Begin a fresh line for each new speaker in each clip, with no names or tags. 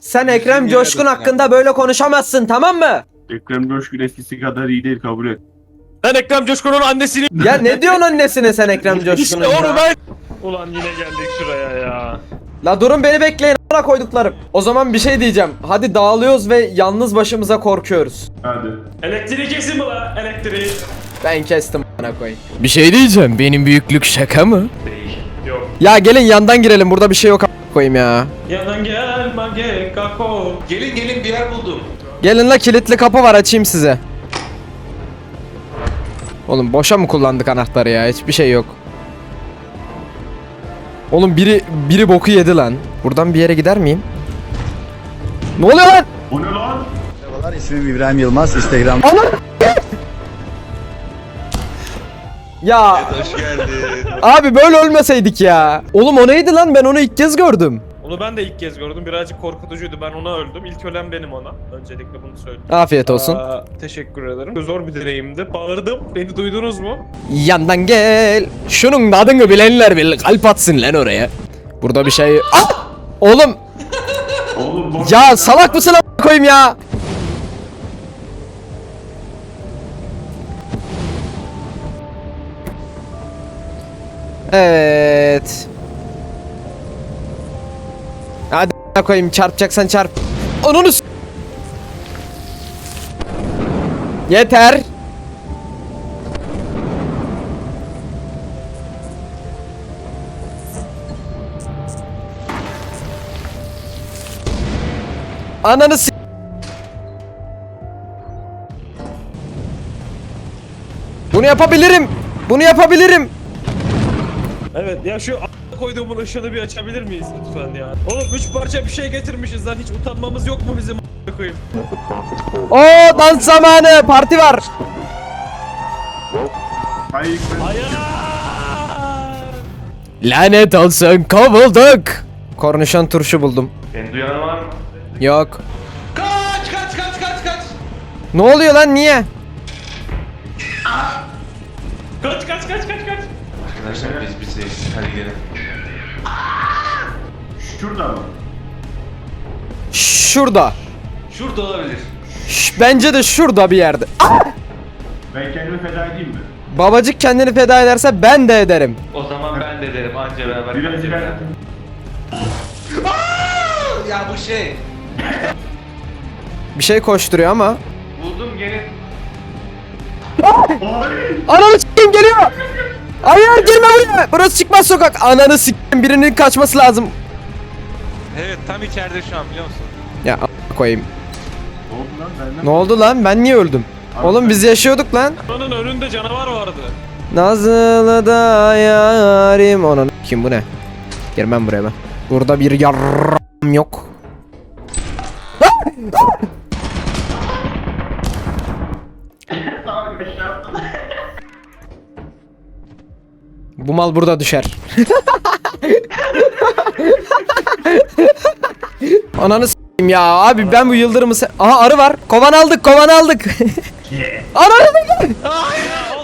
Sen Ekrem Coşkun
veriyorsun
hakkında böyle konuşamazsın tamam mı?
Ekrem Coşkun eskisi kadar iyi değil kabul et.
Ben Ekrem Coşkun'un annesini...
Ya ne diyorsun annesine sen Ekrem Coşkun'un
işte
ya?
onu ben...
Ulan yine geldik şuraya ya.
La durun beni bekleyin a**ına koyduklarım. O zaman bir şey diyeceğim. Hadi dağılıyoruz ve yalnız başımıza korkuyoruz.
Hadi.
Elektriği kesin mi la? Elektriği.
Ben kestim a**ına koyayım.
Bir şey diyeceğim. Benim büyüklük şaka mı?
Yok.
Ya gelin yandan girelim burada bir şey yok a**ına koyayım ya.
Yandan gel mage kako.
Gelin gelin bir yer buldum.
Gelin la kilitli kapı var açayım size. Oğlum boşa mı kullandık anahtarı ya? Hiçbir şey yok. Oğlum biri biri boku yedi lan. Buradan bir yere gider miyim? Ne oluyor lan?
O ne lan?
Merhabalar, ismim İbrahim Yılmaz. Instagram
Ya
Hoş geldin.
abi böyle ölmeseydik ya. Oğlum o neydi lan? Ben onu ilk kez gördüm.
Onu ben de ilk kez gördüm. Birazcık korkutucuydu. Ben ona öldüm. İlk ölen benim ona. Öncelikle bunu söyleyeyim.
Afiyet olsun.
Aa, teşekkür ederim. Zor bir deneyimdi. Bağırdım. Beni duydunuz mu?
Yandan gel. Şunun adını bilenler bilir. Kalp atsın lan oraya. Burada bir şey... Ah! Oğlum
Oğlum
ya salak mısın a**ına koyayım ya? Evet. A**ına koyayım çarpacaksan çarp. Onu s- Yeter. Ananı s- Bunu yapabilirim. Bunu yapabilirim.
Evet ya şu koyduğumun ışığını bir açabilir miyiz lütfen ya? Oğlum üç parça bir şey getirmişiz lan. Hiç utanmamız yok mu bizim a- koyayım?
Oo dans zamanı. Parti var.
Hayır.
Lanet olsun kovulduk. Kornişon turşu buldum.
Beni duyan var mı?
Yok.
Kaç kaç kaç kaç kaç.
Ne oluyor lan niye?
Kaç kaç kaç kaç kaç.
Arkadaşlar biz bizeyiz. Hadi gelin.
Şurada mı?
Şurada.
Şurada olabilir.
Şş, bence de şurada bir yerde.
Ben kendimi feda edeyim mi?
Babacık kendini feda ederse ben de ederim.
O zaman ben de derim anca beraber
Biraz
kaçarız.
ilerle.
Ya bu şey.
Bir şey koşturuyor ama.
Buldum gelin.
Ananı s**eyim geliyor. Hayır girme buraya. Burası çıkmaz sokak. Ananı s**eyim birinin kaçması lazım.
Evet tam içeride şu an biliyor musun?
Ya a- koyayım.
Ne oldu lan benden?
Ne oldu lan? Ben niye öldüm? Oğlum biz yaşıyorduk lan.
Buranın önünde canavar vardı.
Nazlı da yarim. Onun kim bu ne? Girmem buraya ben. Burada bir yarram yok. Bu mal burada düşer. Ananı s**eyim ya abi ben bu yıldırımı se- Aha arı var. Kovan aldık kovan aldık. Ananı
Ya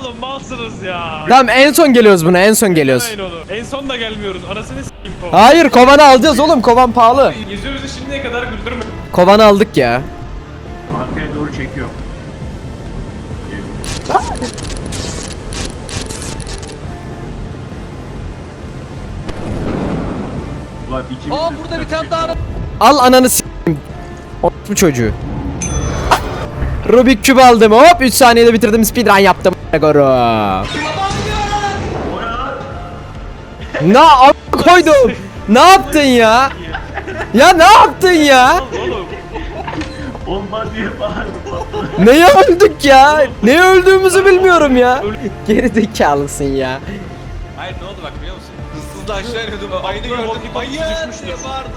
oğlum malsınız ya.
Tamam en son geliyoruz buna en son geliyoruz.
Aynen oğlum. En son da gelmiyoruz. Anasını s**eyim kov.
Hayır kovanı alacağız oğlum kovan pahalı.
Yüzümüzü şimdiye kadar güldürme.
Kovanı aldık ya.
Arkaya doğru çekiyor. İkimiz
Aa
de-
burada bir tane daha.
Al ananı s**eyim. Bu çocuğu. Rubik küp aldım hop 3 saniyede bitirdim speedrun yaptım. Goru. Ne a- koydum? Ne yaptın ya? Ya ne yaptın ya?
Olmaz diye bağırdım.
Neye öldük ya? Neye öldüğümüzü bilmiyorum ya. Geri zekalısın ya.
Hayır ne oldu da aşağı iniyordum. Gördüm.
walkie
Hayır
talkie düşmüştür.
diye bağırdım.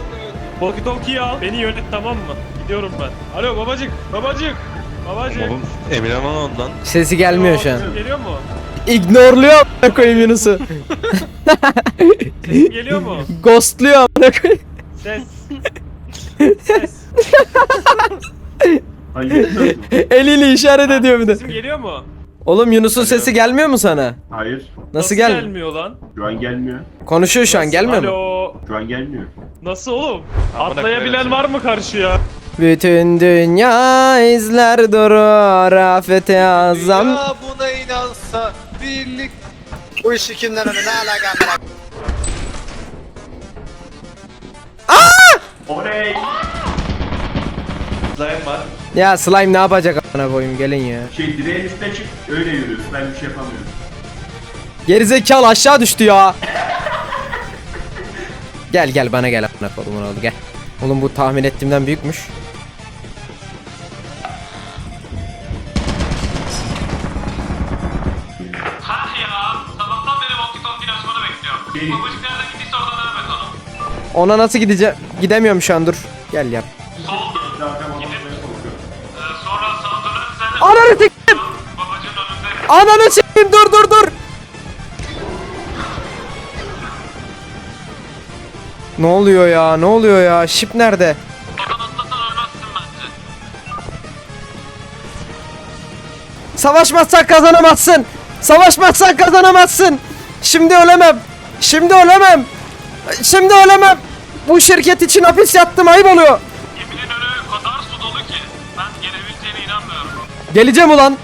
Walkie talkie'yi al. Beni yönet tamam mı? Gidiyorum ben. Alo babacık. Babacık. Babacık.
Emirhan ondan.
Sesi gelmiyor şu an.
Sesim Geliyor mu?
İgnorluyor a**ına koyayım Yunus'u.
Sesim geliyor mu?
Ghostluyor a**ına koyayım.
Ses. Ses.
Eliyle işaret ediyor bir de.
Sesim geliyor mu?
Oğlum Yunus'un sesi gelmiyor mu sana?
Hayır.
Nasıl, gel?
gelmiyor lan?
Şu an gelmiyor.
Konuşuyor şu an gelmiyor mu?
Alo.
Şu an gelmiyor.
Nasıl oğlum?
Amına
Atlayabilen
koyarım
var mı karşıya?
Bütün dünya izler durur afete azam.
Ya buna inansa birlik.
Bu işi kimden öne ne alaka?
Oley!
Slime var.
Ya slime ne yapacak amına koyayım gelin ya.
Şey direğin üstüne çık öyle yürüyorsun. Ben bir şey yapamıyorum.
Gerizekalı aşağı düştü ya. gel gel bana gel amına koyduğumun oğlu gel. Oğlum bu tahmin ettiğimden büyükmüş. Ona nasıl gideceğim? Gidemiyorum şu an dur. Gel yap. Ananı s**eyim dur dur dur. Ne oluyor ya? Ne oluyor ya? Şip nerede? Savaşmazsan kazanamazsın. Savaşmazsan kazanamazsın. Şimdi ölemem. Şimdi ölemem. Şimdi ölemem. Bu şirket için hapis yattım ayıp oluyor.
Geminin önü o kadar su dolu ki ben gelebileceğine inanmıyorum.
Geleceğim ulan.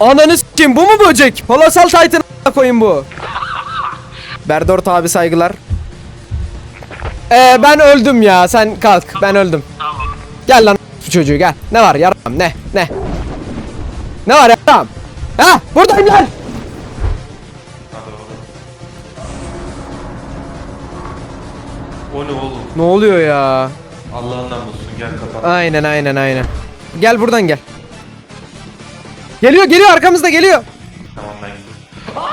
Ananı s**eyim bu mu böcek? Polasal Titan koyun bu. Berdort abi saygılar. Ee, ben öldüm ya sen kalk ben öldüm. Gel lan bu çocuğu gel. Ne var yaram ne ne? Ne var yaram? Ha buradayım lan.
O ne oğlum?
Ne oluyor ya?
Allah'ından bulsun gel kapat.
Aynen aynen aynen. Gel buradan gel. Geliyor geliyor arkamızda geliyor.
Tamam ben gidiyorum.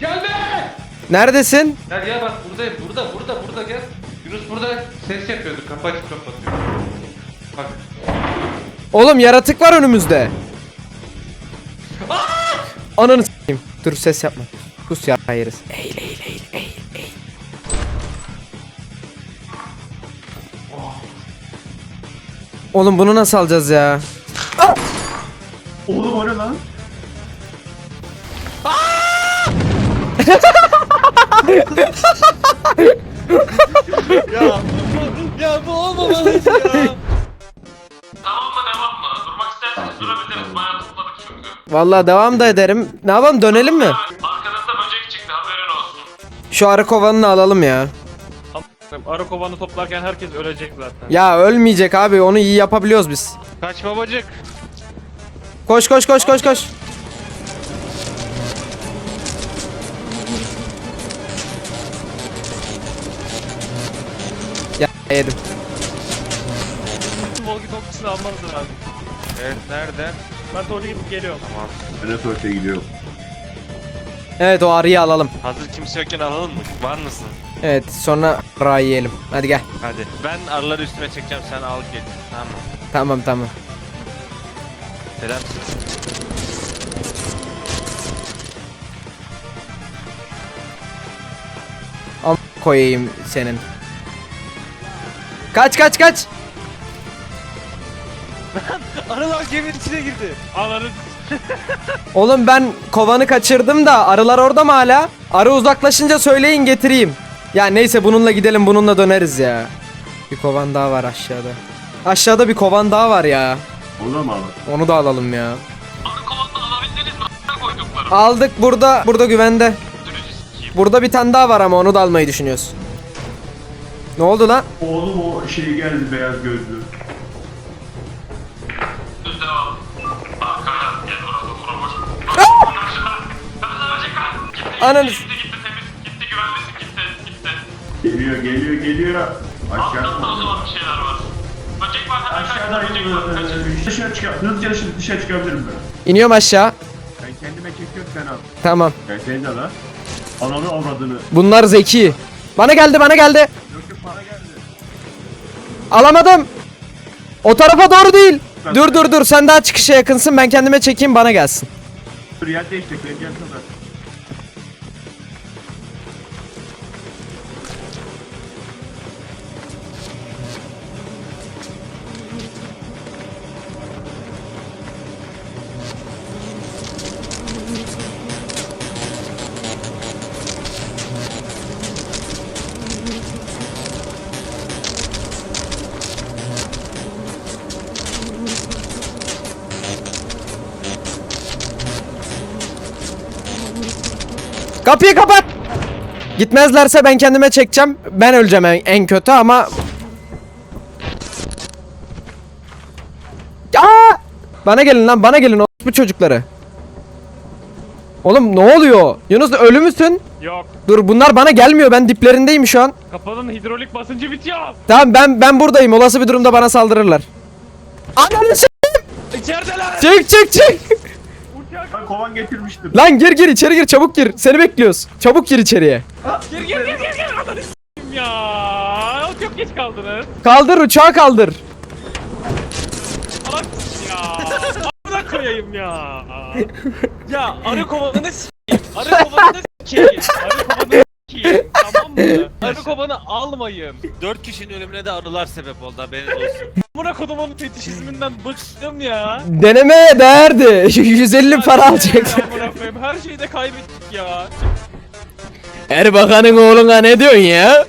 Gelme!
Neredesin?
Gel ya bak buradayım burada burada burada gel. Yunus burada ses yapıyordu kapı açıp kapatıyor. Bak.
Oğlum yaratık var önümüzde. Ananı s**eyim. Dur ses yapma. Kus ya hayırız. Eğil eğil eğil eğil eğil. Oğlum bunu nasıl alacağız ya?
Ya.
Tamam mı devam mı? Durmak isterseniz durabiliriz. Bayağı topladık çünkü.
Vallahi devam da ederim. Ne yapalım dönelim mi?
Arkanızda böcek çıktı haberin olsun.
Şu arı kovanını alalım ya.
Arı kovanı toplarken herkes ölecek zaten.
Ya ölmeyecek abi onu iyi yapabiliyoruz biz.
Kaç babacık.
Koş koş koş koş koş. Ya yedim.
Volgi topçusunu almanız lazım.
Evet nerede?
Ben tuvalete gidip geliyorum.
Tamam.
Ben de tuvalete gidiyorum.
Evet o arıyı alalım.
Hazır kimse yokken alalım mı? Var mısın?
Evet sonra ra yiyelim. Hadi gel.
Hadi. Ben arıları üstüme çekeceğim sen al gel. Tamam mı?
Tamam tamam.
Selam.
Am koyayım senin. Kaç kaç kaç.
Arılar geminin içine girdi.
Ananı
Oğlum ben kovanı kaçırdım da arılar orada mı hala? Arı uzaklaşınca söyleyin getireyim. Ya neyse bununla gidelim bununla döneriz ya. Bir kovan daha var aşağıda. Aşağıda bir kovan daha var ya.
Onu mu alalım?
Onu da alalım ya.
Arı kovanını alabildiniz mi? A**ına koyduklarım.
Aldık burada burada güvende. Burada bir tane daha var ama onu da almayı düşünüyoruz. Ne oldu lan?
Oğlum o şey geldi beyaz gözlü.
Var. Gitti
Ananı
gitti gitti temiz. Gitti güvenlisin gitti gitti.
Geliyor geliyor geliyor.
Alt
Aşağı.
katta o zaman bir şeyler var. Böcek var hemen
Aşağıda
karşıda böcek var. Kaçın.
e, dışarı çıkar. Hızlıca dışarı, dışarı çıkabilirim ben.
İniyorum aşağı.
Ben kendime çekiyorum sen al.
Tamam.
Ben seni de lan. Ananı avradını.
Bunlar zeki. Bana geldi bana geldi.
Yok yok para geldi.
Alamadım. O tarafa doğru değil. Dur dur dur sen daha çıkışa yakınsın ben kendime çekeyim bana gelsin.
Dur yer değiştik. Ben gel
Kapıyı kapat. Gitmezlerse ben kendime çekeceğim. Ben öleceğim en, en kötü ama... Aa! Bana gelin lan bana gelin bu çocukları. Oğlum ne oluyor? Yunus ölü müsün?
Yok.
Dur bunlar bana gelmiyor ben diplerindeyim şu an.
Kafanın hidrolik basıncı bitiyor.
Tamam ben ben buradayım. Olası bir durumda bana saldırırlar. Ananı s-
İçerideler.
Çık çık çık.
Ben kovan getirmiştim.
Lan gir gir içeri gir çabuk gir. Seni bekliyoruz. Çabuk gir içeriye.
Gir gir gir gir gir. Ananı s**eyim ya. Çok geç kaldınız.
Kaldır uçağı kaldır.
Salak ya. Amına koyayım ya. Ya arı kovanını s**eyim. Arı kovanını s**eyim. Arı kovanını s**eyim. Tamam mı? Arı kovanı almayın.
4 kişinin ölümüne de arılar sebep oldu haberiniz olsun.
Amına kodumun fetişizminden bıktım ya.
Denemeye değerdi. 150 para alacaktı.
Amına koyayım her şeyi de kaybettik ya.
Erbakan'ın oğluna ne diyorsun ya?